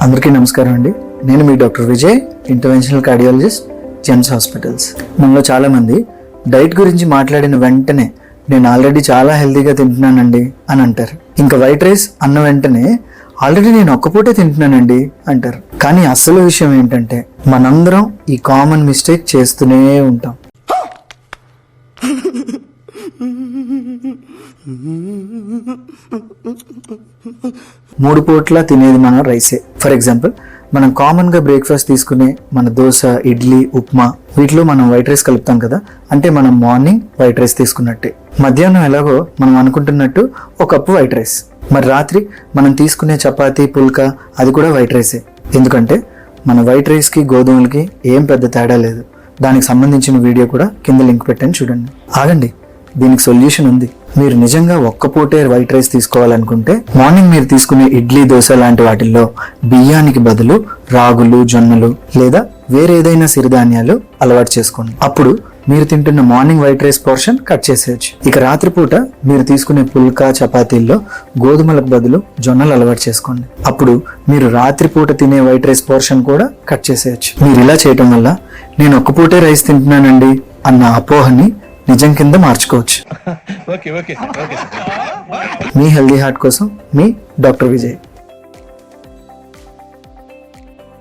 అందరికీ నమస్కారం అండి. నేను మీ doctor Vijay interventional cardiologist GEMS hospitals మనలో చాలామంది డైట్ గురించి మాట్లాడిన వెంటనే నేను ఆల్రెడీ చాలా హెల్తీగా తింటున్నానండి అని అంటారు. ఇంకా వైట్ రైస్ అన్న వెంటనే ఆల్రెడీ నేను ఒక్కపూటే తింటున్నానండి అంటారు. కానీ అసలు విషయం ఏంటంటే మనందరం ఈ కామన్ మిస్టేక్ చేస్తూనే ఉంటాం. మూడు పూట్ల తినేది మనం రైసే. ఫర్ ఎగ్జాంపుల్ మనం కామన్గా బ్రేక్ఫాస్ట్ తీసుకునే మన దోశ ఇడ్లీ ఉప్మా వీటిలో మనం వైట్ రైస్ కలుపుతాం కదా అంటే మనం మార్నింగ్ వైట్ రైస్ తీసుకున్నట్టే. మధ్యాహ్నం ఎలాగో మనం అనుకుంటున్నట్టు ఒక కప్పు వైట్ రైస్ మరి రాత్రి మనం తీసుకునే చపాతీ పుల్కా అది కూడా వైట్ రైసే ఎందుకంటే మన వైట్ రైస్కి గోధుమలకి ఏం పెద్ద తేడా లేదు. దానికి సంబంధించిన వీడియో కూడా కింద లింక్ పెట్టాను చూడండి. ఆగండి. దీనికి సొల్యూషన్ ఉంది. మీరు నిజంగా ఒక్క పూటే వైట్ రైస్ తీసుకోవాలనుకుంటే మార్నింగ్ మీరు తీసుకునే ఇడ్లీ దోశ లాంటి వాటిల్లో బియ్యానికి బదులు రాగులు జొన్నలు లేదా వేరేదైనా సిరిధాన్యాలు అలవాటు చేసుకోండి. అప్పుడు మీరు తింటున్న morning white rice portion cut చేసేయచ్చు. ఇక రాత్రిపూట మీరు తీసుకునే పుల్కా చపాతీల్లో గోధుమలకు బదులు జొన్నలు అలవాటు చేసుకోండి. అప్పుడు మీరు రాత్రిపూట తినే వైట్ రైస్ పోర్షన్ కూడా కట్ చేసేయచ్చు. మీరు ఇలా చేయటం వల్ల నేను ఒక్క పూటే రైస్ తింటున్నానండి అన్న అపోహని నిజం కింద మార్చుకోవచ్చు. మీ హెల్దీ హార్ట్ కోసం మీ డాక్టర్ విజయ్.